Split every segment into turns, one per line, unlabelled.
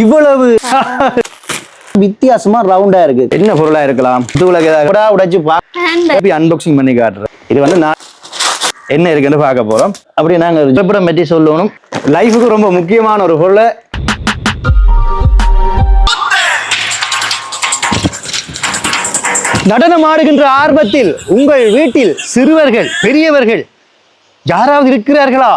இவ்வளவு வித்தியாசமா ரவுண்டா இருக்கு. என்ன பொருளா இருக்கலாம்? இதுல ஏதாவது உடைச்சு பார்த்து அன்பாக்சிங் பண்ணி காட்டுறேன் இது வந்து நான் என்ன இருக்குன்னு பார்க்க போறோம். அப்படி நாங்க விபரம் பற்றி சொல்லணும். லைஃபுக்கு ரொம்ப முக்கியமான ஒரு பொருளை. நடனம் ஆடுகின்ற ஆர்வத்தில் உங்கள் வீட்டில் சிறுவர்கள் பெரியவர்கள் யாராவது இருக்கிறார்களா?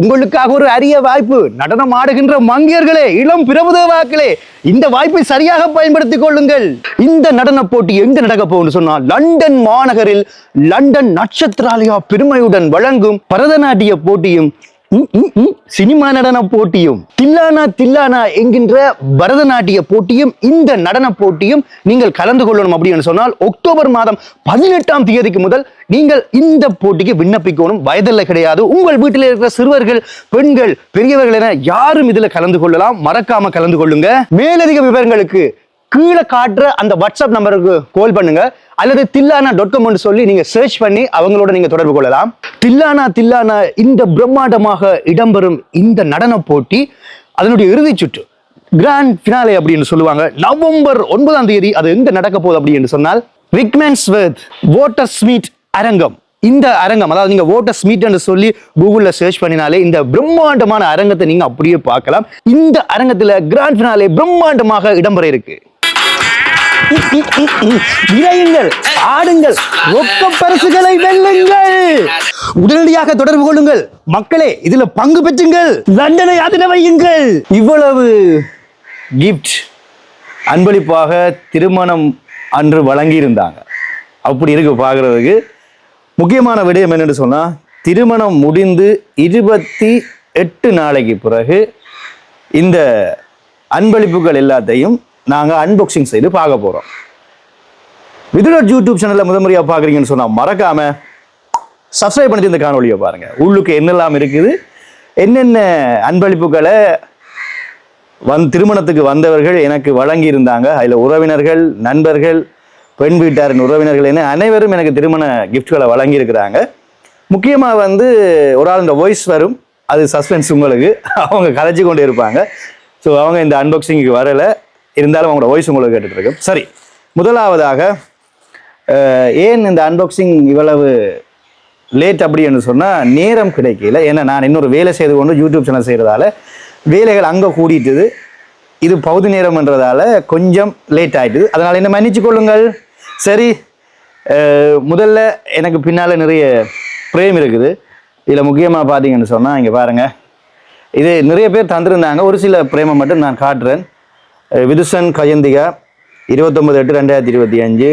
உங்களுக்காக ஒரு அரிய வாய்ப்பு. நடனம் ஆடுகின்ற மங்கியர்களே இளம் பிரபுதேவாக்களே இந்த வாய்ப்பை சரியாக பயன்படுத்திக் கொள்ளுங்கள். இந்த நடன போட்டி எங்க நடக்க போகும்னு சொன்னால் லண்டன் மாநகரில் லண்டன் நட்சத்திராலயா பெருமையுடன் வழங்கும் பரதநாட்டிய போட்டியும் சினிமா நடன போட்டியும் தில்லானா தில்லானா என்கின்ற பரதநாட்டிய போட்டியும் இந்த நடன போட்டியும் நீங்கள் கலந்து கொள்ளணும் அப்படின்னு சொன்னால் அக்டோபர் மாதம் பதினெட்டாம் தேதிக்கு முதல் நீங்கள் இந்த போட்டிக்கு விண்ணப்பிக்கணும். வயதில்லை கிடையாது. உங்கள் வீட்டில் இருக்கிற சிறுவர்கள் பெண்கள் பெரியவர்கள் என யாரும் இதுல கலந்து கொள்ளலாம். மறக்காம கலந்து கொள்ளுங்க. மேலதிக விவரங்களுக்கு கீழே காட்டுற அந்த வாட்ஸ்அப் நம்பருக்கு கால் பண்ணுங்க. அல்லது தில்லானா டாட் காம்னு சொல்லி நீங்க சர்ச் பண்ணி அவங்களோட நீங்க தொடர்பு கொள்ளலாம். தில்லானா தில்லானா இந்த பிரம்மாண்டமாக இடம்பெறும் இந்த நடன போட்டி அதனுடைய இறுதிச் சுற்று கிராண்ட் ஃபினாலே அப்படின்னு சொல்லுவாங்க. நவம்பர் ஒன்பதாம் தேதி அது எங்க நடக்க போகுது அப்படின்னு சொன்னால் விக்மேன்ஸ்வர்த் வாட்டர் ஸ்மீட் அரங்கம். இந்த அரங்கம் அதாவது நீங்க ஓட்டர் ஸ்மீட் சொல்லி கூகுள்ல சர்ச் பண்ணினாலே இந்த பிரம்மாண்டமான அரங்கத்தை நீங்க அப்படியே பார்க்கலாம். இந்த அரங்கத்துல கிராண்ட் ஃபினாலே பிரம்மாண்டமாக இடம்பெற இருக்கு. இணையுங்கள் ஆடுங்கள் ரொக்க பரிசுகளை வெல்லுங்கள். உடனடியாக தொடர்பு கொள்ளுங்கள். மக்களே இதுல பங்கு பெற்றுங்கள். லண்டனை அதிர வையுங்கள். இவ்வளவு கிஃப்ட் அன்பளிப்பாக திருமணம் அன்று வழங்கியிருந்தாங்க. அப்படி இருக்கு பார்க்குறதுக்கு. முக்கியமான விடயம் என்னென்னு சொன்னால் திருமணம் முடிந்து இருபத்தி எட்டு நாளைக்கு பிறகு இந்த அன்பளிப்புகள் எல்லாத்தையும் நாங்கள் அன்பாக்சிங் செய்து பார்க்க போகிறோம் விதுரட் யூடியூப் சேனலில் முதன்முறையாக பார்க்குறீங்கன்னு சொன்னால் மறக்காமல் சப்ஸ்கிரைப் பண்ணிட்டு இந்த காணொலியை பாருங்கள் உள்ளுக்கு என்னெல்லாம் இருக்குது? என்னென்ன அன்பளிப்புகளை வந் திருமணத்துக்கு வந்தவர்கள் எனக்கு வழங்கி இருந்தாங்க அதில் உறவினர்கள் நண்பர்கள் பெண் வீட்டாரின் உறவினர்கள் என அனைவரும் எனக்கு திருமண கிஃப்ட்களை வழங்கியிருக்கிறாங்க. முக்கியமாக வந்து ஒரு ஆள் இந்த வாய்ஸ் வரும். அது சஸ்பென்ஸ் உங்களுக்கு. அவங்க கலைச்சி கொண்டு இருப்பாங்க. ஸோ அவங்க இந்த அன்பாக்சிங்க்கு வரலை. இருந்தாலும் அவங்களோட வாய்ஸ் உங்களுக்கு கேட்டுட்டு இருக்கு. சரி முதலாவதாக ஏன் இந்த அன்பாக்சிங் இவ்வளவு லேட் அப்படின்னு சொன்னால் நேரம் கிடைக்கல. ஏன்னா நான் இன்னொரு வேலை செய்து கொண்டு யூடியூப் சேனல் செய்கிறதால வேலைகள் அங்கே கூடிட்டுது. இது பகுதி நேரம்ன்றதால கொஞ்சம் லேட் ஆகிட்டுது அதனால் என்ன மன்னிச்சு கொள்ளுங்கள். சரி முதல்ல எனக்கு பின்னால் நிறைய பிரேம் இருக்குது. இதில் முக்கியமாக பார்த்தீங்கன்னு சொன்னால் இங்கே பாருங்கள் இது நிறைய பேர் தந்திருந்தாங்க. ஒரு சில பிரேமை மட்டும் நான் காட்டுறேன். விதுசன் கயந்திகா இருபத்தொம்பது எட்டு ரெண்டாயிரத்தி இருபத்தி அஞ்சு.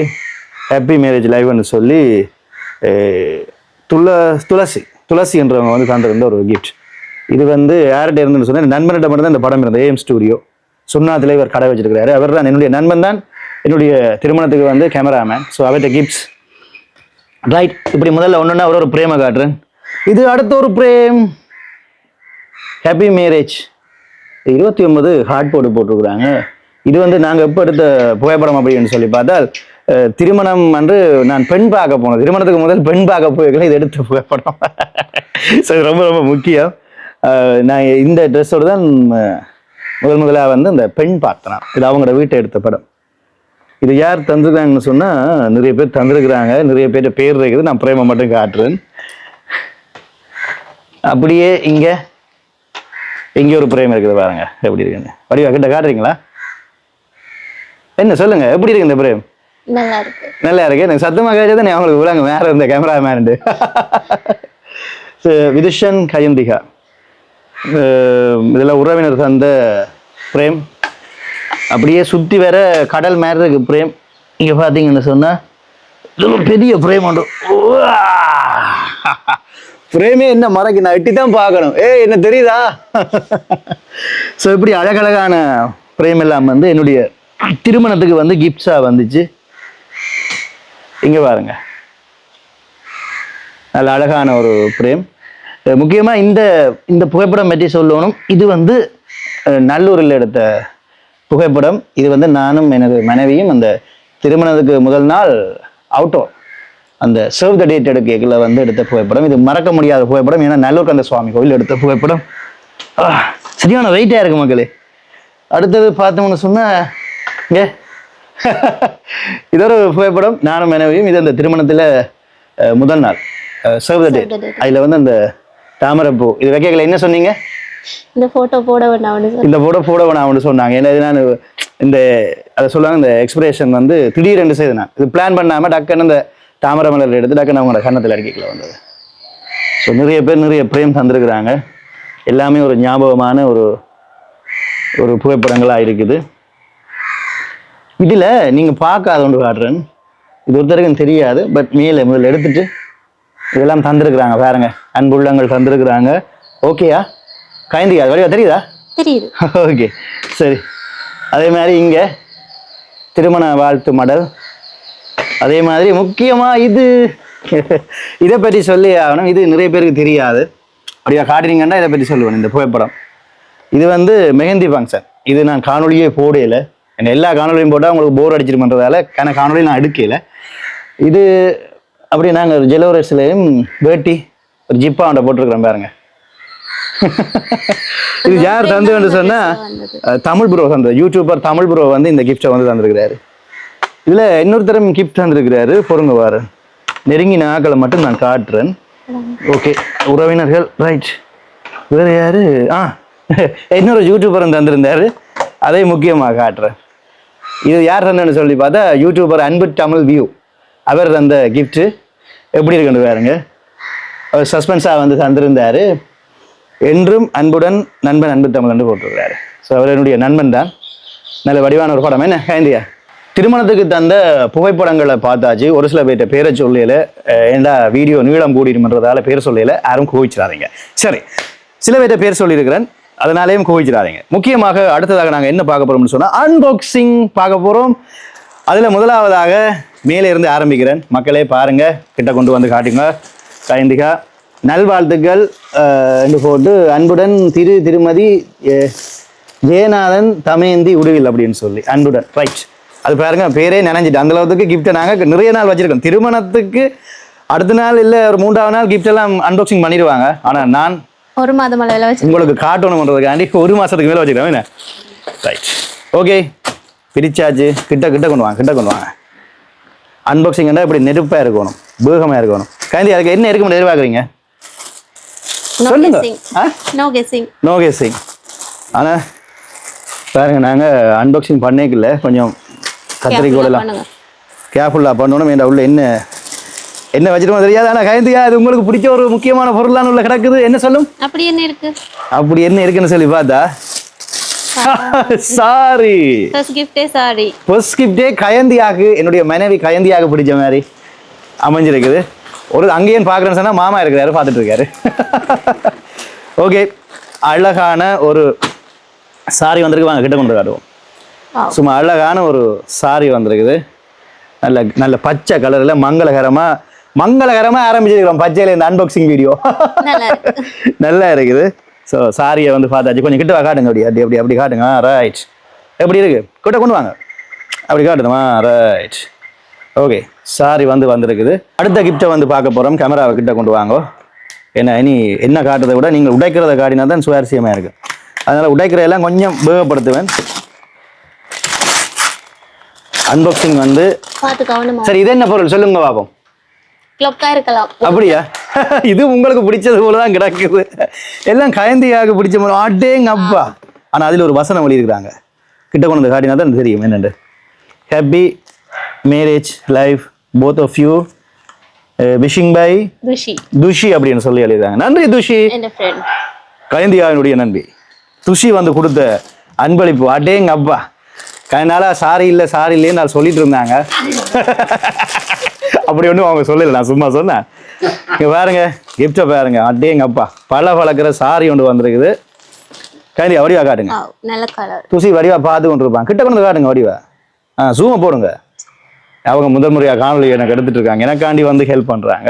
ஹாப்பி மேரேஜ் லைவ்னு சொல்லி துள துளசி துளசி என்றவங்க வந்து தந்திருந்த ஒரு கிஃப்ட் இது வந்து யார்கிட்ட இருந்துன்னு சொன்னால் நண்பனிடம் தான் இந்த படம் இருந்தது ஏஎம் ஸ்டூடியோ சுண்ணாத்துல இவர் கடை வச்சிருக்கிறாரு. அவர் தான் என்னுடைய நண்பன் தான். என்னுடைய திருமணத்துக்கு வந்து கேமராமேன் ஸோ அவர்கிட்ட கிஃப்ட்ஸ் ரைட் இப்படி முதல்ல ஒன்றுன்னா ஒரு ஒரு பிரேமை காட்டுறேன். இது அடுத்த ஒரு பிரேம். ஹாப்பி மேரேஜ் இருபத்தி ஒன்பது ஹார்ட் போர்டு போட்டிருக்கிறாங்க. இது வந்து நாங்கள் எப்போ எடுத்த புகைப்படம் அப்படின்னு சொல்லி பார்த்தால் திருமணம் அன்று நான் பெண் பார்க்க போனோம் திருமணத்துக்கு முதல் பெண் பார்க்க போயிருக்கேன் இது எடுத்த புகைப்படம். ஸோ இது ரொம்ப ரொம்ப முக்கியம். நான் இந்த ட்ரெஸ்ஸோடு தான் முதல் முதலாக வந்து இந்த பெண் பார்த்தேன். இது அவங்களோட வீட்டை எடுத்த படம். இது யார் தந்துருக்காங்கன்னு சொன்னால் நிறைய பேர் தந்திருக்கிறாங்க. நிறைய பேர் பேர் இருக்குது. நான் பிரேமம் மட்டும் காட்டுறேன். அப்படியே இங்கே இங்கே ஒரு பிரேம் இருக்குது பாருங்க எப்படி இருக்குன்னு. வடிவா கிட்ட காட்டுறீங்களா? என்ன சொல்லுங்க எப்படி இருக்கு இந்த பிரேம்?
நல்லா இருக்கு.
நல்லா இருக்கு. எனக்கு சத்தமாக கேட்டது நீ அவங்களுக்கு விளங்க மேலே இருந்த கேமராமேன் விதுஷன் கயந்திகா. இதில் உறவினர் தந்த பிரேம். அப்படியே சுற்றி வேற கடல் மேல இருக்கு பிரேம். இங்கே பார்த்தீங்கன்னு சொன்னால் பெரிய பிரேம் உண்டு ஃப்ரேமே என்ன மறைக்கு நான் எட்டி தான் பார்க்கணும். ஏய் என்ன தெரியுதா? ஸோ இப்படி அழகழகான பிரேம் எல்லாம் வந்து என்னுடைய திருமணத்துக்கு வந்து கிஃப்ட்ஸாக வந்துச்சு. இங்கே பாருங்க. நல்ல அழகான ஒரு பிரேம் முக்கியமாக இந்த இந்த புகைப்படம் பற்றி சொல்லணும். இது வந்து நல்லூரில் எடுத்த புகைப்படம். இது வந்து நானும் எனது மனைவியும் அந்த திருமணத்துக்கு முதல் நாள் அவுட்டோர் அந்த சர்வ் த டேட் எடுக்கல வந்து எடுத்த புகைப்படம். இது மறக்க முடியாத புகைப்படம். ஏன்னா நல்லூர் கந்த சுவாமி கோயில் எடுத்த புகைப்படம். சரியான வெயிட்டாக இருக்கு மக்களே. அடுத்தது பார்த்தோம்னு சொன்னா இங்கே. இது ஒரு புகைப்படம். நானும் மனைவியும் இது அந்த திருமணத்தில் முதல் நாள். சர்வ டே அதில் வந்து அந்த தாமரைப்பூ. இது வைக்கல என்ன சொன்னீங்க?
இந்த போட்டோ போட சொல்லி
இந்த போட போட வேணாம்னு சொன்னாங்க. ஏன்னா நான் இந்த அதை சொல்லுவாங்க இந்த எக்ஸ்பிரேஷன் வந்து திடீரென்று செய்து நான் இது பிளான் பண்ணாமல் டக்குன்னு இந்த தாமரை மலர் எடுத்து டக்குன்னு அவங்களோட கன்னத்தில் அடிக்கல வந்தது. ஸோ நிறைய பேர் நிறைய பிரேம் தந்திருக்கிறாங்க. எல்லாமே ஒரு ஞாபகமான ஒரு ஒரு புகைப்படங்களாக இருக்குது. இதில் நீங்கள் பார்க்காத ஒன்று காட்டுறேன். இது ஒருத்தருக்கும் தெரியாது பட் மேலே முதல்ல எடுத்துட்டு இதெல்லாம் தந்திருக்கிறாங்க பாருங்க. அன்புள்ளங்கள் தந்திருக்கிறாங்க. ஓகேயா கைந்தியா வழியா தெரியுதா?
தெரியுது.
ஓகே சரி. அதே மாதிரி இங்கே திருமண வாழ்த்து மடல். அதே மாதிரி முக்கியமாக இது. இதை பற்றி சொல்லி ஆகணும். இது நிறைய பேருக்கு தெரியாது. அப்படியா காட்டுறீங்கன்னா இதை பற்றி சொல்லுவேன் இந்த புகைப்படம். இது வந்து மெஹந்தி ஃபங்க்ஷன். இது நான் காணொலியே போடையில. என்ன எல்லா காணொலியும் போட்டால் உங்களுக்கு போர் அடிச்சிருமன்றதால கன காணொலி நான் எடுக்கல இது அப்படி நாங்கள் ஜெலோரஸ்லையும் வேட்டி ஒரு ஜிப்பா அவன்கிட்ட போட்டிருக்கிறோம் பாருங்க. இது யார் தந்து சொன்னா தமிழ் ப்ரோ தந்த யூடியூபர் தமிழ் ப்ரோ வந்து இந்த கிஃப்டை வந்து தந்திருக்கிறாரு. இதுல இன்னொருத்தரும் கிஃப்ட் தந்திருக்கிறாரு. பொறுங்க வாரு நெருங்கின ஆக்களை மட்டும் நான் காட்டுறேன். ஓகே உறவினர்கள் ரைட் வேற யாரு? ஆ இன்னொரு யூடியூபரும் தந்திருந்தாரு. அதை முக்கியமாக காட்டுறேன். இது யார் தந்தேன்னு சொல்லி பார்த்தா யூடியூபர் அன்பு தமிழ் வியூ. அவர் தந்த கிஃப்ட்டு எப்படி இருக்குன்னு பாருங்க. அவர் சஸ்பென்ஸாக வந்து தந்திருந்தாரு. என்றும் அன்புடன் நண்பன் அன்பு தமிழ் போட்டிருக்கிறாரு. ஸோ அவர் என்னுடைய நண்பன் தான். நல்ல வடிவான ஒரு படம். என்ன? கைந்தியா திருமணத்துக்கு தந்த புகைப்படங்களை பார்த்தாச்சு. ஒரு சில பேர்கிட்ட பேரை சொல்லல. ஏண்டா வீடியோ நீளம் கூடிடுமன்றதால பேர் சொல்லல. யாரும் கோவிச்சிடாதீங்க. சரி. சில பேர்கிட்ட பேர் சொல்லியிருக்கிறேன். அதனாலேயும் கோவிச்சிடாதீங்க. முக்கியமாக அடுத்ததாக நாங்கள் என்ன பார்க்க போறோம்னு சொன்னால் அன்பாக்சிங் பார்க்க போகிறோம் அதில் முதலாவதாக மேலே இருந்து ஆரம்பிக்கிறேன். மக்களே பாருங்க. கிட்ட கொண்டு வந்து காட்டுங்க. கைந்திகா நல்வாழ்த்துக்கள். என்று போட்டு அன்புடன் திரு திருமதி ஜெயநாதன் தமயந்தி உடுவில் அப்படின்னு சொல்லி அன்புடன். ரைட் அது பாருங்க பேரே நினைஞ்சிட்டு. அந்த அளவுக்கு கிஃப்ட்டை நாங்கள் நிறைய நாள் வச்சிருக்கோம். திருமணத்துக்கு அடுத்த நாள் இல்லை ஒரு மூன்றாவது நாள் gift எல்லாம் அன்பாக்சிங் பண்ணிடுவாங்க. ஆனால் நான்
ஒரு மாதம் அளவில் வச்சு
உங்களுக்கு காட்டணுன்றதுக்காண்டி ஒரு மாசத்துக்கு மேல வச்சுக்கிறேன் ரைட் ஓகே பிரிச்சாச்சு. கிட்ட கிட்ட கொண்டு வாங்க கிட்ட கொண்டு வாங்க. அன்பாக்சிங் இப்படி நெருப்பா இருக்கணும். வேகமா இருக்கணும். கைந்தி அதுக்கு என்ன இருக்க எதிர்பார்க்குறீங்க?
நோ
சொல்லுங்க.
நோ கெஸ்ஸிங்
நோ கேசிங் ஆனா பாருங்க நாங்க அன்பாக்சிங் பண்ணிக்கல கொஞ்சம் கத்திரிக்கோடலாம்
பண்ணுங்க.
கேர்ஃபுல்லாக பண்ணணும். என்ற உள்ள என்ன? என்ன வச்சிருக்கோம் தெரியாது. ஆனால் கைந்தியா அது உங்களுக்கு பிடிச்ச ஒரு முக்கியமான பொருளான உள்ள கிடக்குது. என்ன சொல்லும்?
அப்படி என்ன இருக்கு?
அப்படி என்ன இருக்குன்னு சொல்லி பார்த்தா சாரி
சாரி
ஃபர்ஸ்ட் கிஃப்டே கயந்தியாக்கு என்னுடைய மனைவி கயந்தியாக பிடிச்ச மாதிரி அமைஞ்சிருக்குது. ஒரு அங்கேயும் பார்க்குறேன்னு சொன்னால் மாமா இருக்கிறாரு பார்த்துட்டு இருக்காரு. ஓகே அழகான ஒரு சாரி வந்திருக்கு. வாங்க கிட்ட கொண்டு காட்டுவோம். சும்மா அழகான ஒரு சாரி வந்திருக்குது. நல்ல நல்ல பச்சை கலரில் மங்களகரமாக மங்களகரமாக ஆரம்பிச்சிருக்கிறோம் பச்சையில் இந்த அன்பாக்சிங் வீடியோ
நல்லா இருக்கு.
நல்லா இருக்குது. ஸோ சாரியை வந்து பார்த்தாச்சு. கொஞ்சம் கிட்ட காட்டுங்க. அப்படி அப்படி அப்படி அப்படி காட்டுங்க. ரைட் எப்படி இருக்கு? கிட்ட கொண்டு வாங்க. அப்படி காட்டுதுமா? ரைட் ஓகே சாரி வந்து வந்திருக்குது. அடுத்த கிஃப்ட்டை வந்து பார்க்க போகிறோம் கேமராவை கிட்ட கொண்டு வாங்க. ஏன்னா இனி என்ன காட்டுறதை விட நீங்கள் உடைக்கிறத காட்டினா தான் சுவாரஸ்யமாக இருக்கு. அதனால் உடைக்கிற எல்லாம் கொஞ்சம் வேகப்படுத்துவேன். அன்பாக்சிங் வந்து
பார்த்து கவனமா
சரி இது என்ன பொருள்? சொல்லுங்க பாப்போம்.
கிளப்கா இருக்கலாம்.
அப்படியா? இது உங்களுக்கு பிடிச்சது போல தான் கிடக்குது. எல்லாம் கயந்தியாக பிடிச்ச மாதிரி ஆட்டேங்க அப்பா. ஆனா அதுல ஒரு வசனம் எழுதியிருக்கிறாங்க. கிட்ட கொண்டு வந்து காட்டினா தான் தெரியும். என்னண்டு happy marriage life both of you wishing by
Tushi
Tushi அப்படின்னு சொல்லி எழுதிருக்காங்க நன்றி துஷி கயந்தியாவினுடைய நன்றி. துஷி வந்து கொடுத்த அன்பளிப்பு. அடேங்க அப்பா. கயனால சாரி இல்லை சாரி இல்லைன்னு நான் சொல்லிட்டு இருந்தாங்க. அப்படி ஒன்றும் அவங்க சொல்லல நான் சும்மா சொன்னேன். இங்க பாருங்க கிஃப்டை பாருங்க. அடேங்க அப்பா பல பழக்கிற சாரி ஒன்று வந்திருக்குது. கயந்தி வடிவா காட்டுங்க.
நல்ல கலர்
துசி வடிவா பார்த்து கொண்டு இருப்பான். கிட்ட கொண்டு காட்டுங்க வடிவா. ஆ ஜூமை போடுங்க. அவங்க முதல் முறையாக காணொலி எனக்கு எடுத்துட்டு இருக்காங்க. எனக்காண்டி வந்து ஹெல்ப் பண்றாங்க.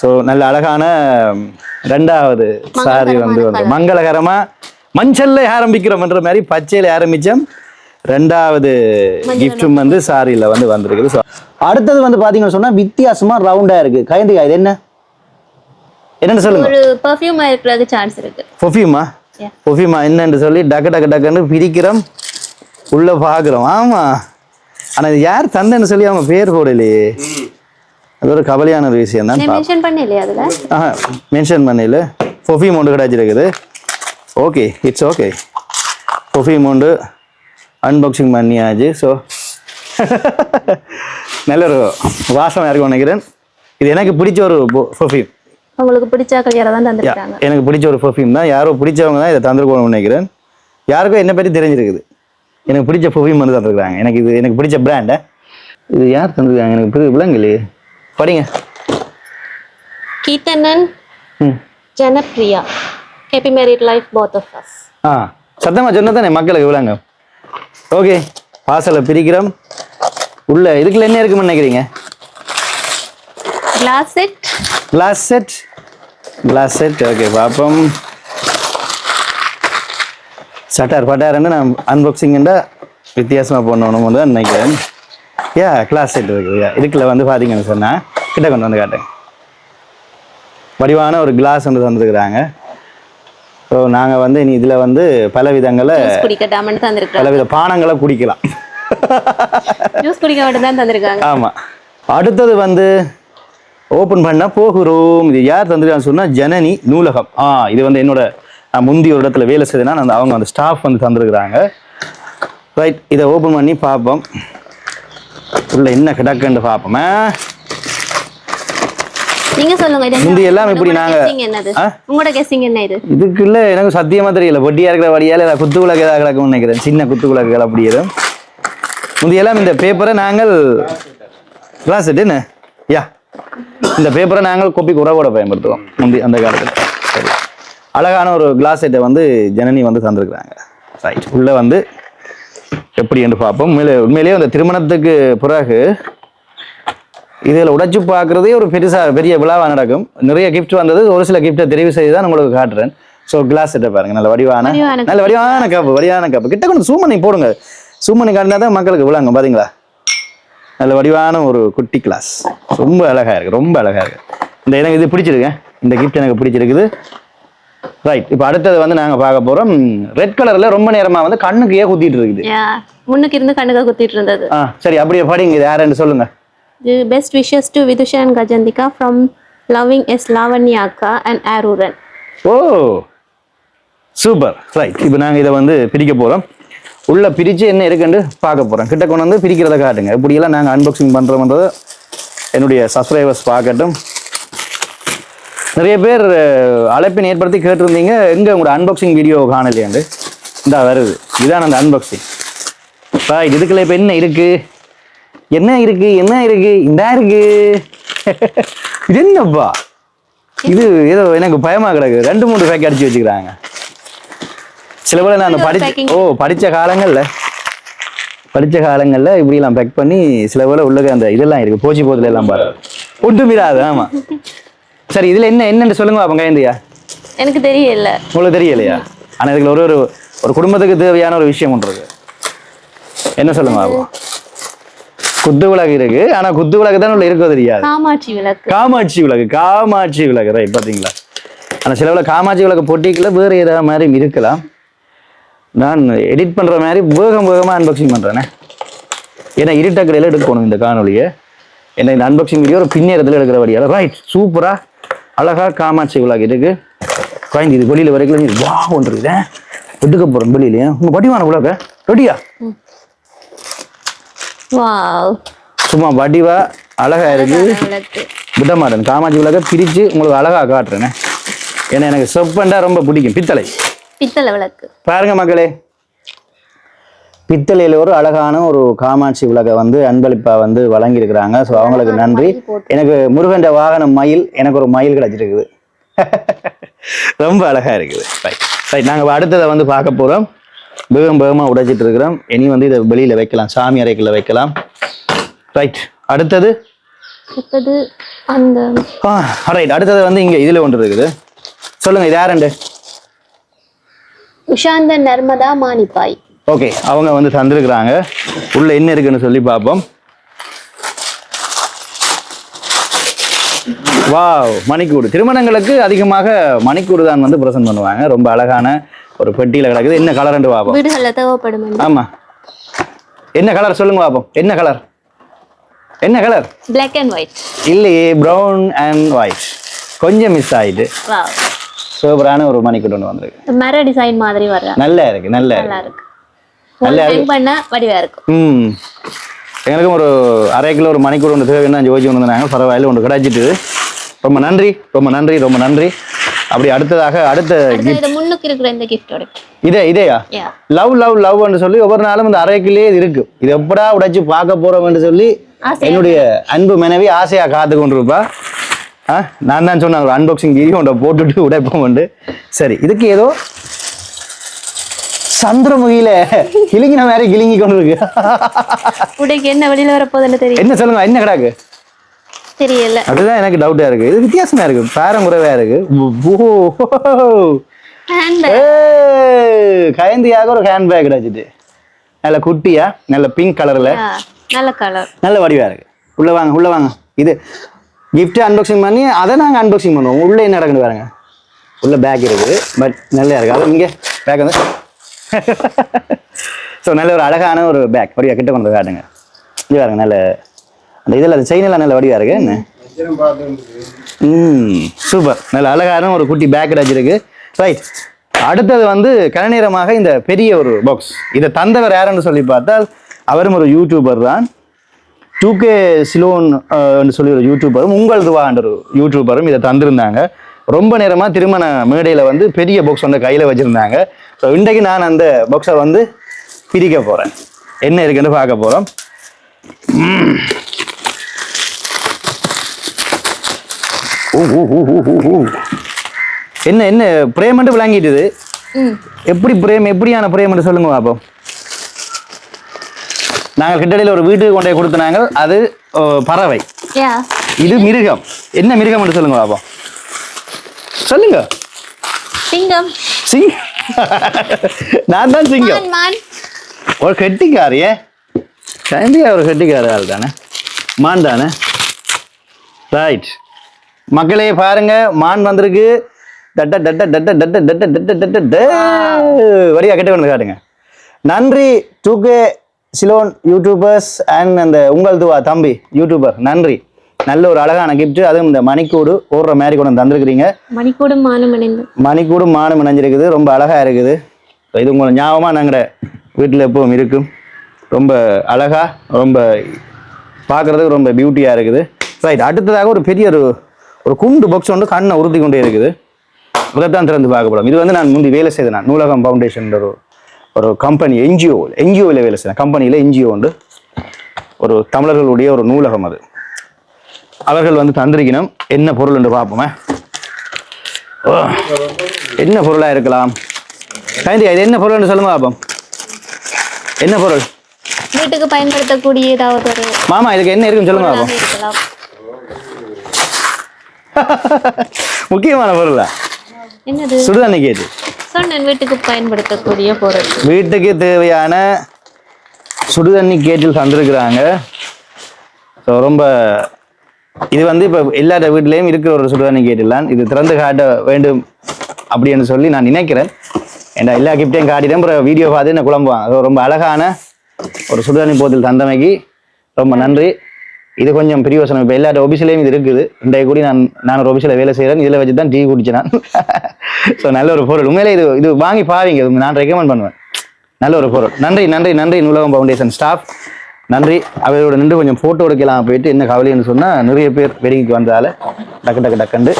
ஸோ நல்ல அழகான ரெண்டாவது சாரி வந்து வந்து மங்களகரமா மஞ்சள்ல ஆரம்பிக்கிறோம்ன்ற மாதிரி பச்சையில ஆரம்பிச்சோம். ரெண்டாவது கிஃப்டும் வந்து சாரியில வந்து வந்திருக்குது. So, அடுத்தது வந்து பாத்தீங்கன்னு சொன்னா வித்தியாசமா ரவுண்டா இருக்கு. கயந்திகா இது என்ன? என்னன்னு சொல்லுங்க.
ஒரு பர்ஃப்யூம் இருக்கிறதுக்கு சான்ஸ் இருக்கு.
பர்ஃப்யூமா. ஒஃபிமா என்னன்னு சொல்லி டக்கு டக்கு டக்குன்னு பிரிக்கிறோம். உள்ள பார்க்குறோம் ஆமா. ஆனா இது யார் தந்தேன்னு சொல்லி அவங்க பேர் போடலையே. அது ஒரு கவலையான ஒரு விஷயம் தான்
மென்ஷன் பண்ணலையா அதுல?
ஆஹா மென்ஷன் பண்ணல. பொஃபிம் ஒன்று கிடச்சிருக்குது. ஓகே இட்ஸ் ஓகே பொஃபிம் ஒன்று அன்பாக்சிங் பண்ணியாச்சு. ஸோ நல்ல ஒரு வாசமாக இருக்கும் நினைக்கிறேன். இது எனக்கு பிடிச்ச ஒரு பர்ஃப்யூம்
உங்களுக்கு பிடிச்ச கல்யாணம் தான் தந்துருக்காங்க.
எனக்கு பிடிச்ச ஒரு பர்ஃப்யூம் தான். யாரோ பிடிச்சவங்க தான் இதை தந்துருக்கணும்னு நினைக்கிறேன். யாருக்கும் என்ன பற்றி தெரிஞ்சிருக்குது. எனக்கு பிடிச்ச பர்ஃப்யூம் வந்து தந்துருக்காங்க எனக்கு இது எனக்கு பிடிச்ச பிராண்டை இது யார் தந்துருக்காங்க? எனக்கு புரிய விளங்கலையே படிங்க.
Keerthanan Janapriya happy married life both of us
ஆ சத்தமாக சொன்னா தானே மக்களுக்கு விளங்க ஓகே வாசலை பிரிக்கிறோம். உள்ள இதுக்குள்ள என்ன இருக்குன்னு நினைக்கிறீங்க?
Glass set
glass set glass set okay பார்ப்போம் சட்டார் பட்டார்னு நான் அன்பாக்சிங்கண்டா வித்தியாசமாக பண்ணணும்னு தான் நினைக்கிறேன். யா கிளாஸ் செட் இருக்குது யா இதுக்குள்ள வந்து பார்த்தீங்கன்னு சொன்னால் கிட்ட கொண்டு வந்து காட்டேன் வடிவான ஒரு கிளாஸ் வந்து தந்துருக்குறாங்க. ஸோ நாங்கள் வந்து இனி இதில் வந்து பல விதங்களை
தந்திருக்காங்க
பலவித பானங்களை குடிக்கலாம்.
ஜூஸ் குடிக்க மட்டும் தான் தந்திருக்காங்க.
ஆமா. அடுத்தது வந்து ஓபன் பண்ண போகிறோம். இது யார் தந்திருக்கான்னு சொன்னா ஜனனி நூலகம். ஆ இது வந்து என்னோட நான் முந்தைய ஒரு இடத்துல வேலை செய்தேன்னா அந்த அவங்க அந்த ஸ்டாஃப் வந்து தந்திருக்கிறாங்க. ரைட் இதை ஓபன் பண்ணி பார்ப்போம். உள்ள என்ன கிடக்குன்னு பார்ப்போம்?
நீங்க சொல்லுங்க இது?
முந்தி எல்லாம் இப்படி நாங்க-
என்னது? உங்களோட கெஸ்ஸிங் என்ன இது?
இதுக்குள்ள எனக்கு சத்தியமா தெரியல. வட்டியா இருக்கிற வடியால ஏதாவது குத்து விளக்கு ஏதாவது கிடக்கும்னு நினைக்கிறேன். சின்ன குத்து விளக்குகள் அப்படி எதுவும். முந்தையெல்லாம் இந்த பேப்பரை நாங்கள் கிளாஸ் என்ன? யா. இந்த பேப்பரை நாங்கள் கோப்பி உறவோட பயன்படுத்துவோம் முந்தி அந்த காலத்தில். சரி. அழகான ஒரு கிளாஸ் செட்டை வந்து ஜனனி வந்து தந்திருக்கிறாங்க. ரைட் உள்ள வந்து எப்படி என்று பார்ப்போம். உண்மையிலே உண்மையிலேயே அந்த திருமணத்துக்கு பிறகு இதில் உடைச்சு பார்க்குறதே ஒரு பெருசா பெரிய விழாவாக நடக்கும். நிறைய gift வந்தது. ஒரு சில கிஃப்ட்டை தெரிவு செய்து தான் உங்களுக்கு காட்டுறேன். ஸோ கிளாஸ் செட்டை பாருங்க. நல்ல வடிவான நல்ல வடிவான கப்பு வடிவான கப்பு கிட்ட கொண்டு பண்ணி போடுங்க. பண்ணி காட்டினா தான் மக்களுக்கு விழாங்க பாத்தீங்களா? நல்ல வடிவான ஒரு குட்டி கிளாஸ் ரொம்ப அழகா இருக்கு. ரொம்ப அழகா இருக்கு. இந்த எனக்கு இது பிடிச்சிருக்கு. இந்த கிஃப்ட் எனக்கு பிடிச்சிருக்குது. ரைட் இப்போ அடுத்தது வந்து நாங்க பார்க்க போறோம். ரெட் கலர்ல ரொம்ப நேரமா வந்து கண்ணுக்கு ஏன் குத்திட்டு இருக்குது.
முன்னுக்கு இருந்து கண்ணுக்கு குத்திட்டு இருந்தது.
ஆ சரி. அப்படியே படிங்க. இது யாருன்னு சொல்லுங்க.
இது best wishes to Vidusha and Gajanthika from loving S Lavanya அக்கா and Aruran
oh super right இப்போ நாங்கள் இதை வந்து பிரிக்க போகிறோம் உள்ள பிரித்து என்ன இருக்குன்னு பார்க்க போகிறோம் கிட்ட கொண்டு வந்து பிரிக்கிறத காட்டுங்க. இப்படியெல்லாம் நாங்கள் அன்பாக்சிங் பண்ணுறோம்ன்றதை என்னுடைய சப்ஸ்கிரைபர்ஸ் பார்க்கட்டும். நிறைய பேர் அழைப்பின் ஏற்படுத்தி கேட்டிருந்தீங்க. எங்கே உங்களோட அன்பாக்சிங் வீடியோ காணலையாண்டு? இந்தா வருது. இதுதான் அந்த அன்பாக்சிங் ரைட் இதுக்குள்ள இப்போ என்ன இருக்குது என்ன இருக்கு என்ன இருக்கு இந்தா இருக்கு? இது என்னப்பா? இது ஏதோ எனக்கு பயமா கிடக்கு. ரெண்டு மூணு பேக் அடிச்சு வச்சுக்கிறாங்க. சில பேர் நான்
ஒரு
படிச்ச. ஓ படிச்ச காலங்கள்ல. படிச்ச காலங்கள்ல இப்படி எல்லாம் பேக் பண்ணி சில பேர் உள்ள அந்த இதெல்லாம் இருக்கு போச்சி போதுல எல்லாம் பாரு. ஒட்டும் இராது ஆமா. சரி இதுல என்ன என்னன்னு சொல்லுங்க பாப்போம் கைந்தியா
எனக்கு தெரியல.
உங்களுக்கு தெரியலையா? ஆனா இதுல ஒரு ஒரு ஒரு குடும்பத்துக்கு தேவையான ஒரு விஷயம் ஒன்று இருக்கு. என்ன சொல்லுங்க பாப்போம் குத்து விளக்கு இருக்கு. ஆனா குத்து விளக்கு தான் உள்ள இருக்கோ தெரியாது.
காமாட்சி விளக்கு.
காமாட்சி விளக்கு காமாட்சி விளக்கு ரைட் பாத்தீங்களா? ஆனா சில விளக்கு காமாட்சி விளக்கு பொட்டிக்குள்ள வேற ஏதாவது மாதிரி இருக்கலாம். நான் எடிட் பண்ற மாதிரி வேகம் வேகமா அன்பாக்சிங் பண்றேனே. ஏன்னா இருட்டக்கடையில் எடுக்கணும் இந்த காணொலியை என்ன இந்த அன்பாக்சிங் வீடியோ ஒரு பின்னேரத்தில் எடுக்கிற வழியால ரைட் சூப்பரா அழகா காமாட்சி விளக்கு இருக்கு. குழந்தை இது வெளியில வரைக்கும் வா ஒன்று இருக்குதே எடுக்க போறோம் வெளியிலயே உங்க வடிவான விளக்க ரெடியா சும்மா வடிவா அழகா இருக்கு.
விளக்கு
விட மாட்டேன். காமாட்சி விளக்க பிரித்து உங்களுக்கு அழகா காட்டுறேனே. ஏன்னா எனக்கு செப்பண்டா ரொம்ப பிடிக்கும். பித்தளை.
பித்தளை விளக்கு.
பாருங்க மக்களே. பித்தளையில ஒரு அழகான ஒரு காமாட்சி விளக்கை வந்து அன்பளிப்பா வந்து வழங்கியிருக்கிறாங்க. ஸோ அவங்களுக்கு நன்றி. எனக்கு முருகன்ற வாகனம் மயில் எனக்கு ஒரு மயில் கிடைச்சிருக்குது ரொம்ப அழகா இருக்குது. ரைட் ரைட் நாங்கள் அடுத்ததை வந்து பார்க்க போறோம். வேகம் வேகமாக உடைச்சிட்டு இருக்கிறோம். இனி வந்து இதை வெளியில வைக்கலாம். சாமி அறைக்குள்ள வைக்கலாம். ரைட் அடுத்தது?
அடுத்தது அந்த
ரைட் அடுத்தது வந்து இங்க இதுல ஒன்று இருக்குது. சொல்லுங்க இது யாருண்டு
உஷாந்த நர்மதா மானிப்பாய்
ஓகே அவங்க வந்து தந்திருக்கிறாங்க. உள்ள என்ன இருக்குன்னு சொல்லி பார்ப்போம். வாவ் மணிக்கூடு. திருமணங்களுக்கு அதிகமாக மணிக்கூடு தான் வந்து பிரசன்ட் பண்ணுவாங்க. ரொம்ப அழகான ஒரு பெட்டியில் கிடக்குது. என்ன கலர்ன்னு பார்ப்போம்
வீடுகளில் தேவைப்படும்
ஆமா. என்ன கலர் சொல்லுங்க பார்ப்போம் என்ன கலர் என்ன கலர்
பிளாக் அண்ட் ஒயிட்
இல்லையே ப்ரௌன் அண்ட் ஒயிட் கொஞ்சம் மிஸ் ஆயிட்டு. சூப்பரான ஒரு மணிக்கூட்டு ஒன்று வந்திருக்கு.
மர டிசைன் மாதிரி வர
நல்லா இருக்கு நல்லா இருக்கு.
இருக்கு.
நல்லா
ஹேங் பண்ண வடிவா இருக்கும்.
ம். எங்களுக்கும் ஒரு அரை கிலோ ஒரு மணிக்கூட ஒன்று தேவைன்னா ஜோதிச்சு கொண்டு வந்தாங்க பரவாயில்ல ஒன்று கிடைச்சிட்டு ரொம்ப நன்றி ரொம்ப நன்றி ரொம்ப நன்றி. அப்படி அடுத்ததாக அடுத்த
முன்னுக்கு இருக்கிற இந்த கிஃப்டோட
இதே இதேயா? லவ் லவ் லவ்னு சொல்லி ஒவ்வொரு நாளும் இந்த அறைக்குள்ளேயே இருக்கு. இது எப்படா உடைச்சு பார்க்க போறோம்னு சொல்லி என்னுடைய அன்பு மனைவி ஆசையா காத்து கொண்டிருப்பா. நான் தான் சொன்னேன் ஒரு அன்பாக்சிங் வீடியோ ஒன்றை போட்டுட்டு உடைப்போம் சரி இதுக்கு ஏதோ சந்திரமுகியில கிளிங்கின மாதிரி கிளிங்கி கொண்டு இருக்கு
உடைக்கு என்ன வெளியில வர போகுதுன்னு தெரியும்.
என்ன சொல்லுங்க என்ன கிடாக்கு?
தெரியல.
அதுதான் எனக்கு டவுட்டா இருக்கு. இது வித்தியாசமா இருக்கு பாரம்பரியமா இருக்கு. ஓ கயந்தியாக ஒரு ஹேண்ட் பேக் கிடைச்சிட்டு நல்ல குட்டியா நல்ல பிங்க் கலர்ல
நல்ல கலர்
நல்ல வடிவா இருக்கு. உள்ள வாங்க உள்ள வாங்க. இது gift அன்பாக்சிங் பண்ணி அதை நாங்க அன்பாக்சிங் பண்ணுவோம். உள்ள என்ன நடக்குது பாருங்க. உள்ள பேக் இருக்குது பட் நல்லா இருக்கு. அது இங்க பேக் வந்து. ஸோ நல்ல ஒரு அழகான ஒரு பேக் வடிவா கிட்ட கொண்டு வந்து காட்டுங்க. இங்க பாருங்க நல்ல அந்த இதில் அந்த செயினெல்லாம் நல்ல வடிவா இருக்கு. என்ன? ம் சூப்பர் நல்ல அழகான ஒரு குட்டி பேக் வச்சிருக்கு ரைட் அடுத்தது வந்து கலைநேரமாக இந்த பெரிய ஒரு பாக்ஸ் இதை தந்தவர் யாருன்னு சொல்லி பார்த்தால் அவரும் ஒரு யூடியூபர் தான். டூ கே சிலோன் சொல்லி ஒரு யூடியூபரும் உங்கள் துவான்ற ஒரு யூடியூபரும் இதை தந்திருந்தாங்க. ரொம்ப நேரமாக திருமண மேடையில் வந்து பெரிய பாக்ஸ் வந்து கையில் வச்சுருந்தாங்க. ஸோ இன்றைக்கு நான் அந்த பாக்ஸை வந்து பிரிக்க போகிறேன் என்ன இருக்குன்னு பார்க்க போகிறோம் என்ன என்ன பிரேமன்ட்டு விளங்கிட்டுது. எப்படி பிரேம் எப்படியான பிரேம்னு சொல்லுங்க பாப்போம் நாங்கள் கிட்டடியில் ஒரு வீட்டுக்கு கொண்டே கொடுத்தனாங்க அது பறவை. இது மிருகம். என்ன மிருகம்னு சொல்லுங்க பாப்போம் சொல்லுங்க.
சிங்கம்.
சிங். நான் தான் சிங்கம். ஒரு கெட்டிக்காரியே. கண்டியா ஒரு கெட்டிக்கார ஆள் தானே. மான் தானே. ரைட் மக்களே பாருங்க மான் வந்திருக்கு. டட்ட டட்ட டட்ட டட்ட டட்ட டட்ட டட்ட ட வரியா கெட்ட கொண்டு காட்டுங்க. நன்றி டூகே சிலோன் யூடியூபர்ஸ் அண்ட் அந்த உங்கள் துவா தம்பி யூடியூபர் நன்றி. நல்ல ஒரு அழகான gift. அதுவும் இந்த மணிக்கூடு ஓடுற மாதிரி கொண்டு தந்திருக்கிறீங்க.
மணிக்கூடும் மானும் இணைந்து.
மணிக்கூடும் மானம் இணைஞ்சிருக்குது. ரொம்ப அழகா இருக்குது. இது உங்களுக்கு ஞாபகமா நாங்கள் வீட்டில் எப்பவும் இருக்கும். ரொம்ப அழகா ரொம்ப பார்க்கறதுக்கு ரொம்ப பியூட்டியா இருக்குது. ரைட் அடுத்ததாக ஒரு பெரிய ஒரு ஒரு குண்டு பாக்ஸ் ஒன்று கண்ணை உறுத்தி கொண்டே இருக்குது. இதைத்தான் திறந்து பார்க்கப்படும். இது வந்து நான் முந்தி வேலை செய்தேன் நான் நூலகம் ஃபவுண்டேஷன் ஒரு ஒரு கம்பெனி என்ஜிஓ என்ஜிஓவில் வேலை செய்தேன். கம்பெனியில் என்ஜிஓ உண்டு ஒரு தமிழர்களுடைய ஒரு நூலகம் அது. அவர்கள் வந்து தந்திருக்கணும். என்ன பொருள் என்று பார்ப்போமே. என்ன பொருளா இருக்கலாம்? கைந்தியா இது என்ன பொருள்னு சொல்லுங்க பாப்போம். என்ன பொருள்?
வீட்டுக்கு பயன்படுத்தக்கூடிய ஏதாவது ஒரு
மாமா இதுக்கு என்ன இருக்குன்னு சொல்லுங்க
பொருளாக
பாப்போம். முக்கியமான பொருளா?
என்னது?
சுடுதண்ணி கேட்டு
சொன்னேன் வீட்டுக்கு பயன்படுத்தக்கூடிய பொருள்.
வீட்டுக்கு தேவையான சுடுதண்ணி கேட்டில் தந்திருக்கிறாங்க. ஸோ ரொம்ப இது வந்து இப்போ எல்லார வீட்லேயும் இருக்கிற ஒரு சுடுதண்ணி கேட்டில் தான் இது திறந்து காட்ட வேண்டும் அப்படின்னு சொல்லி நான் நினைக்கிறேன். ஏன்னா எல்லா கிஃப்டையும் காட்டிட்டேன். அப்புறம் வீடியோ பார்த்து என்ன குழம்புவாங்க அது ரொம்ப அழகான ஒரு சுடுதண்ணி போத்தில் தந்தமைக்கு ரொம்ப நன்றி. இது கொஞ்சம் பிரியோசனம் இப்போ எல்லா ஆஃபீஸ்லேயும் இது இருக்குது. இன்றைய கூடி நான் நான் ஒரு ஆஃபீஸில் வேலை செய்கிறேன் இதில் வச்சு தான் டீ குடிச்சேன் நான் ஸோ நல்ல ஒரு பொருள். உண்மையிலே இது இது வாங்கி பாருங்க இது நான் ரெக்கமெண்ட் பண்ணுவேன். நல்ல ஒரு பொருள். நன்றி நன்றி நன்றி நூலகம் ஃபவுண்டேஷன் ஸ்டாஃப் நன்றி. அவரோட நின்று கொஞ்சம் ஃபோட்டோ எடுக்கலாம் போயிட்டு என்ன கவலைன்னு சொன்னால் நிறைய பேர் வெடிக்கு வந்ததால் டக்கு டக்கு டக்குண்டு.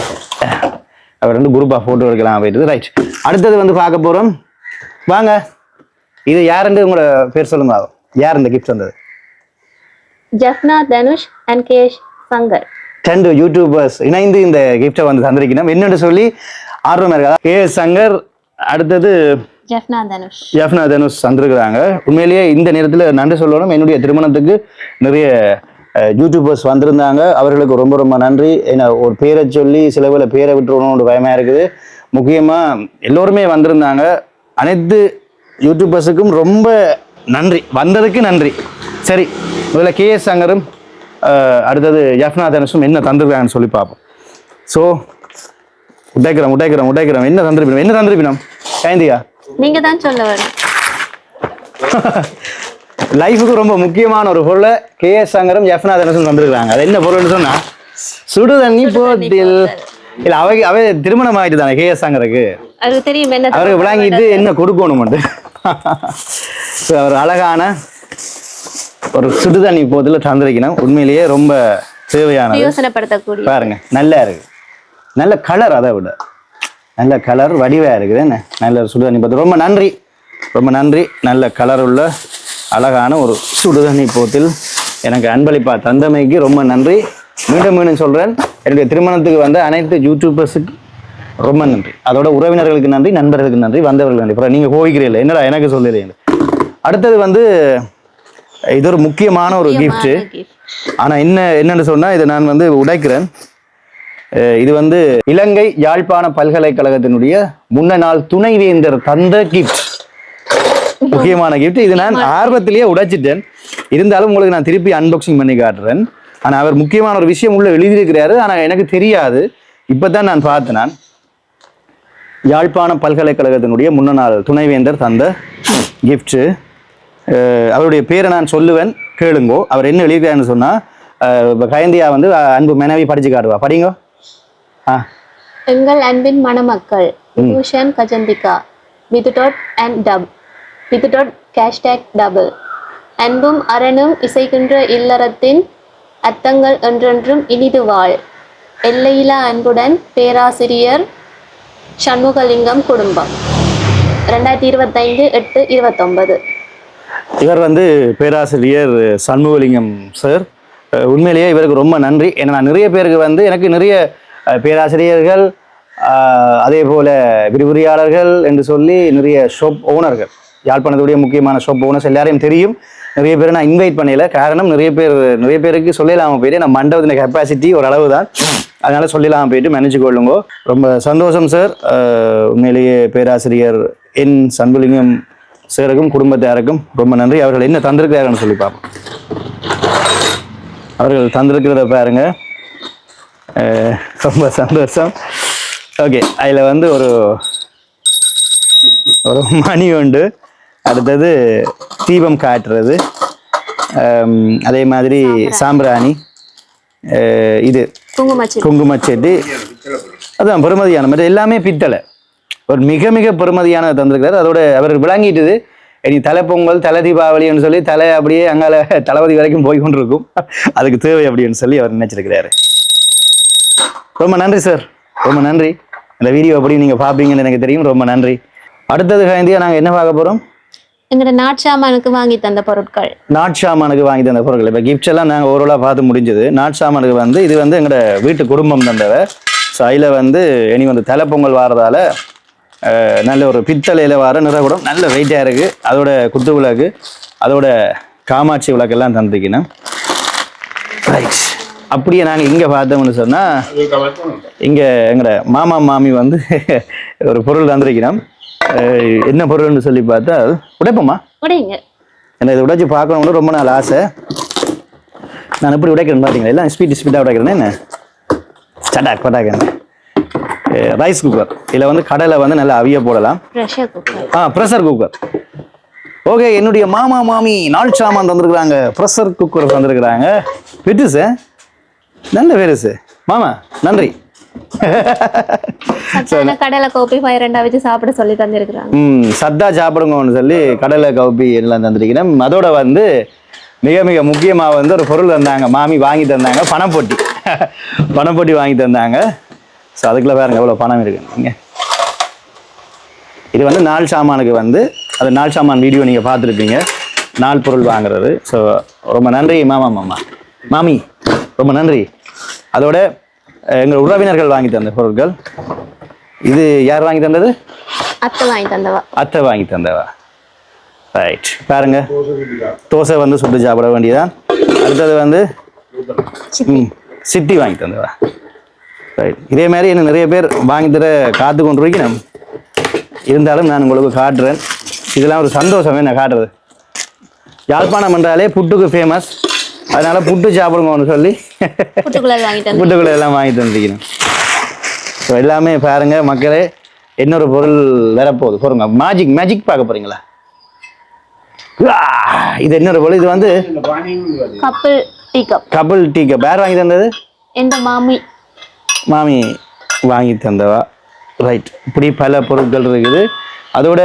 அவர் ரெண்டு குரூப்பாக ஃபோட்டோ எடுக்கலாம் போயிட்டு. ரைட் அடுத்தது வந்து பார்க்க போகிறோம் வாங்க. இது யாருன்னு உங்களோட பேர் சொல்லுங்க. யார் இந்த கிஃப்ட் வந்தது?
ஜஃப்னா தனுஷ் அண்ட் கேஷ் சங்கர்.
ரெண்டு யூடியூபர்ஸ் இணைந்து இந்த கிஃப்டை வந்து தந்திருக்கணும் என்னென்னு சொல்லி ஆர்வம் இருக்கா? கே சங்கர் அடுத்தது
ஜஃப்னா தனுஷ்.
ஜஃப்னா தனுஷ் தந்திருக்கிறாங்க. உண்மையிலேயே இந்த நேரத்தில் நன்றி சொல்லணும். என்னுடைய திருமணத்துக்கு நிறைய யூடியூபர்ஸ் வந்திருந்தாங்க. அவர்களுக்கு ரொம்ப ரொம்ப நன்றி. ஏன்னா ஒரு பேரை சொல்லி சில வேளை பேரை விட்டுறணும்னு பயமா இருக்குது. முக்கியமாக எல்லோருமே வந்திருந்தாங்க. அனைத்து யூடியூபர்ஸுக்கும் ரொம்ப நன்றி. வந்ததுக்கு நன்றி. சரி முதல்ல கே எஸ் சங்கரும் அடுத்தது ஜஃப்னா தனுஷும் என்ன தந்திருக்காங்கன்னு சொல்லி பார்ப்போம். ஸோ உடைக்கிறோம் உடைக்கிறோம் உடைக்கிறோம். என்ன தந்திருப்பினோம்? என்ன தந்திருப்பினோம்? கைந்தியா
நீங்க தான் சொல்ல
லைஃபுக்கு ரொம்ப முக்கியமான ஒரு பொருளை கே எஸ் சங்கரம் எஃப்னா தனசன் வந்திருக்காங்க அது என்ன பொருள்னு சொன்னா சுடு தண்ணி போத்தில் இல்ல அவை அவை திருமணம் ஆயிட்டு தானே கே எஸ் சங்கருக்கு?
அவருக்கு தெரியும் என்ன
அவருக்கு விளங்கிட்டு என்ன கொடுக்கணும்ட்டு So, அவர் அழகான ஒரு சுடு தண்ணி போதில் தந்திருக்கணும். உண்மையிலேயே ரொம்ப தேவையானது.
யோசனைப்படுத்தக்கூடிய
பாருங்க நல்லா இருக்கு. நல்ல கலர் அதை விட. நல்ல கலர் வடிவா இருக்குது. என்ன? நல்ல சுடுதண்ணி பார்த்து ரொம்ப நன்றி. ரொம்ப நன்றி. நல்ல கலர் உள்ள அழகான ஒரு சுடுதண்ணி போத்தில் எனக்கு அன்பளிப்பா தந்தமைக்கு ரொம்ப நன்றி. மீண்டும் மீண்டும் சொல்றேன். என்னுடைய திருமணத்துக்கு வந்த அனைத்து யூடியூபர்ஸுக்கு ரொம்ப நன்றி. அதோட உறவினர்களுக்கு நன்றி நண்பர்களுக்கு நன்றி வந்தவர்களுக்கு நன்றி. அப்புறம் நீங்க கோவிக்கிறீங்களா என்னடா எனக்கு சொல்லலையே அடுத்தது வந்து இது ஒரு முக்கியமான ஒரு கிஃப்ட் ஆனா என்ன என்னன்னு சொன்னா இதை நான் வந்து உடைக்கிறேன். இது வந்து இலங்கை யாழ்ப்பாண பல்கலைக்கழகத்தினுடைய முன்ன நாள் துணைவேந்தர் தந்த கிஃப்ட் முக்கியமான கிஃப்ட் இது நான் ஆர்வத்திலேயே உடைச்சிட்டேன். இருந்தாலும் உங்களுக்கு நான் திருப்பி அன்பாக்சிங் பண்ணி காட்டுறேன். ஆனா அவர் முக்கியமான ஒரு விஷயம் உள்ள எழுதியிருக்கிறாரு. ஆனா எனக்கு தெரியாது. இப்பதான் நான் பார்த்தேன் நான். யாழ்ப்பாண பல்கலைக்கழகத்தினுடைய முன்ன நாள் துணைவேந்தர் தந்த கிஃப்ட் அவருடைய பேரை நான் சொல்லுவேன் கேளுங்கோ. அவர் என்ன எழுதியிருக்காருன்னு சொன்னா அஹ் இப்ப கயந்தியா வந்து அன்பு மனைவி படிச்சு காட்டுவா. படிங்கோ. ஆ.
எங்கள் அன்பின் மணமக்கள் விபூஷன் கஜந்திகா விதுடோட் அண்ட் டப். விதுடோட் கேஷ்டேக் டபுள் அன்பும் அரணும் இசைகின்ற இல்லறத்தின் அர்த்தங்கள் என்றென்றும் இனிது வாழ். எல்லையிலா அன்புடன் பேராசிரியர் சண்முகலிங்கம் குடும்பம். ரெண்டாயிரத்தி இருபத்தைந்து எட்டு இருபத்தொன்பது.
இவர் வந்து பேராசிரியர் சண்முகலிங்கம் சார் உண்மையிலேயே இவருக்கு ரொம்ப நன்றி. ஏன்னா நான் நிறைய பேருக்கு வந்து எனக்கு நிறைய பேராசிரியர்கள் அதே போல் விரிவுரையாளர்கள் என்று சொல்லி நிறைய ஷாப் ஓனர்கள் யாழ்ப்பாணத்துடைய முக்கியமான ஷாப் ஓனர்ஸ் எல்லாரையும் தெரியும். நிறைய பேர் நான் இன்வைட் பண்ணல. காரணம் நிறைய பேர் நிறைய பேருக்கு சொல்லலாம போயிட்டு நம்ம மண்டபத்தின கெப்பாசிட்டி ஒரு அளவு தான் அதனால சொல்லலாம போயிட்டு மேனேஜ் கொள்ளுங்க. ரொம்ப சந்தோஷம் சார் உண்மையிலேயே பேராசிரியர் என் சண்புலிங்கம் சாருக்கும் குடும்பத்தாருக்கும் ரொம்ப நன்றி. அவர்கள் என்ன தந்திருக்கிறாருன்னு சொல்லி பார்ப்போம். அவர்கள் தந்திருக்கிறத பாருங்க. ரொம்ப சந்தோஷம். ஓகே அதில் வந்து ஒரு ஒரு மணி உண்டு. அடுத்தது தீபம் காட்டுறது. அதே மாதிரி சாம்பிராணி. இது
குங்குமச்சி
குங்குமச்செடி. அதான் பெருமதியான மற்ற எல்லாமே பித்தளை. ஒரு மிக மிக பெருமதியான தந்திருக்கிறார். அதோட அவர் விளங்கிட்டுது. இனி தலை பொங்கல் தலை தீபாவளின்னு சொல்லி தலை அப்படியே அங்கால தளபதி வரைக்கும் போய் கொண்டிருக்கும். அதுக்கு தேவை அப்படின்னு சொல்லி அவர் நினைச்சிருக்கிறாரு. ரொம்ப நன்றி சார் ரொம்ப நன்றி. இந்த வீடியோ எப்படி நீங்கள் பார்ப்பீங்கன்னு எனக்கு தெரியும். ரொம்ப நன்றி. அடுத்தது கைந்தியா நாங்கள் என்ன பார்க்க போகிறோம்
எங்களோட நாட்சாமானுக்கு வாங்கி தந்த பொருட்கள்.
நாட் ஷாமானுக்கு வாங்கி தந்த பொருட்கள். இப்போ கிஃப்ட்ஸ் எல்லாம் நாங்கள் ஓரளவு பார்த்து முடிஞ்சது. நாட் ஷாமானுக்கு வந்து இது வந்து எங்களோட வீட்டு குடும்பம் தந்தவ ஸோ அதில் வந்து இனி வந்து தலைப்பொங்கல் வாரதால நல்ல ஒரு பித்தளையில் வர நிறகுடம் நல்ல வெயிட்டாக இருக்குது அதோட குத்து விளக்கு அதோட காமாட்சி விளக்கெல்லாம் தந்திருக்கணும். ரைட் அப்படியே நாங்கள் இங்கே பார்த்தோம்னு சொன்னால் இங்கே எங்களோட மாமா மாமி வந்து ஒரு பொருள் தந்திருக்கிறோம் என்ன பொருள்னு சொல்லி பார்த்தா உடைப்போமா?
உடையுங்க.
என்ன இதை உடைச்சு பார்க்கணும்னு ரொம்ப நாள் ஆசை. நான் எப்படி உடைக்கிறேன் பார்த்தீங்களா எல்லாம் ஸ்பீட் ஸ்பீடாக உடைக்கிறேன் என்ன? சடாக் பட்டாக் ரைஸ் குக்கர் இதில் வந்து கடலை வந்து நல்லா அவிய போடலாம். ஆ ப்ரெஷர் குக்கர் ஓகே என்னுடைய மாமா மாமி நாள் சாமான் தந்திருக்கிறாங்க. Pressure cooker தந்திருக்கிறாங்க. பெருசு நல்ல பெருசு மாமா நன்றி.
கடலை கோப்பி வச்சு சாப்பிட சொல்லி தந்திருக்கிறாங்க.
ம் சத்தா சாப்பிடுங்கன்னு சொல்லி கடலை கவுப்பி எல்லாம் தந்திருக்கிறேன். அதோட வந்து மிக மிக முக்கியமாக வந்து ஒரு பொருள் தந்தாங்க. மாமி வாங்கி தந்தாங்க. பணப்பொட்டி. பணப்பொட்டி வாங்கி தந்தாங்க. ஸோ அதுக்குள்ள பாருங்க எவ்வளோ பணம் இருக்கு. நீங்க இது வந்து நாள் சாமானுக்கு வந்து அது நாள் சாமான் வீடியோ நீங்கள் பார்த்துருப்பீங்க. நாள் பொருள் வாங்குறது. ஸோ ரொம்ப நன்றி மாமா மாமா. மாமி ரொம்ப நன்றி. அதோட எங்கள் உறவினர்கள் வாங்கி தந்த பொருட்கள். இது யார் வாங்கி தந்தது?
அத்தை வாங்கி தந்தவா.
அத்தை வாங்கி தந்தவா? ரைட் பாருங்க. தோசை வந்து சுட்டு சாப்பிட வேண்டியதான் அடுத்தது வந்து சிட்டி வாங்கி தந்தவா? ரைட் இதே மாதிரி என்ன நிறைய பேர் வாங்கி தர காத்து கொண்டு இருக்கணும் இருந்தாலும் நான் உங்களுக்கு காட்டுறேன். இதெல்லாம் ஒரு சந்தோஷமே நான் காட்டுறது. யாழ்ப்பாணம் என்றாலே புட்டுக்கு ஃபேமஸ் அதனால புட்டு சாப்பிடுங்கன்னு சொல்லி.
புட்டுக்குள்ளே
எல்லாம் வாங்கி தந்திருக்கணும் ஸோ எல்லாமே பாருங்க மக்களே இன்னொரு பொருள் வரப்போகுது. பொருங்க மேஜிக் மேஜிக் பார்க்க போறீங்களா? ஆ, இது இன்னொரு பொருள். இது வந்து
கப்பல் tea cup.
Couple tea cup. யார் வாங்கி தந்தது?
எந்த மாமி.
மாமி வாங்கி தந்தவா? ரைட் இப்படி பல பொருட்கள் இருக்குது. அதோட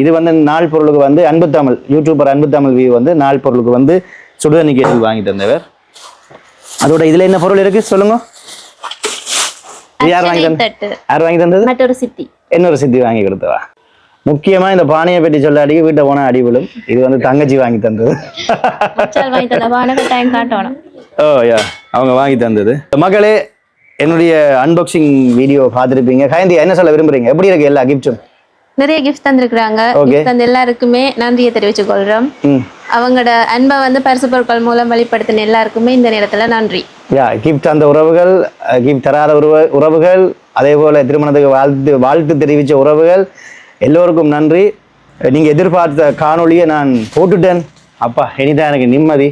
இது வந்து நாள் பொருளுக்கு வந்து அன்பு தமிழ் யூடியூபர் அன்பு தமிழ் வியூ வந்து நாள் பொருளுக்கு வந்து சுடுதண்ணி கேட்டில் வாங்கி தந்தவர். அதோட இதுல என்ன பொருள் இருக்கு? சொல்லுங்க. யார் வாங்கி தந்த?
தட்டு.
யார் வாங்கி தந்தது?
மற்றொரு சித்தி.
இன்னொரு சித்தி வாங்கி கொடுத்தவா? முக்கியமா இந்த பானையை பற்றி சொல்ல அடிக்க வீட்டை போனா அடி விழும். இது வந்து தங்கச்சி வாங்கி தந்தது. ஓ யா அவங்க வாங்கி தந்தது. மக்களே என்னுடைய அன்பாக்சிங் வீடியோ பார்த்துருப்பீங்க. கயந்தி என்ன சொல்ல விரும்புறீங்க? எப்படி இருக்கு எல்லா கிஃப்ட்டும்
நிறைய கிஃப்ட் தந்திருக்கிறாங்க. தந்த எல்லாருக்குமே நன்றியை தெரிவித்துக் கொள்றோம். அவங்களோட அன்பை வந்து பரிசு பொருட்கள் மூலம் வெளிப்படுத்தின எல்லாருக்குமே இந்த நேரத்துல நன்றி.
யா கிஃப்ட் அந்த உறவுகள் கிஃப்ட் தராத உறவு உறவுகள் அதே போல திருமணத்துக்கு வாழ்த்து வாழ்த்து தெரிவித்த உறவுகள் எல்லோருக்கும் நன்றி. நீங்க எதிர்பார்த்த காணொளியை நான் போட்டுட்டேன். அப்பா இனிதான் எனக்கு நிம்மதி.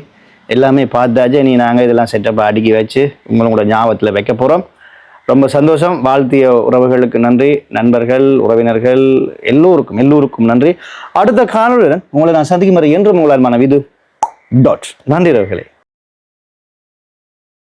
எல்லாமே பார்த்தாச்சு. நீ நாங்கள் இதெல்லாம் செட்டப்பாக அடுக்கி வச்சு உங்களோட ஞாபகத்தில் வைக்க போகிறோம் ரொம்ப சந்தோஷம். வாழ்த்திய உறவுகளுக்கு நன்றி. நண்பர்கள் உறவினர்கள் எல்லோருக்கும் எல்லோருக்கும் நன்றி. அடுத்த காணொலியுடன் உங்களை நான் சந்திக்கும் வரை என்றும் உங்களால் மனவிது டாட் நன்றி உறவுகளே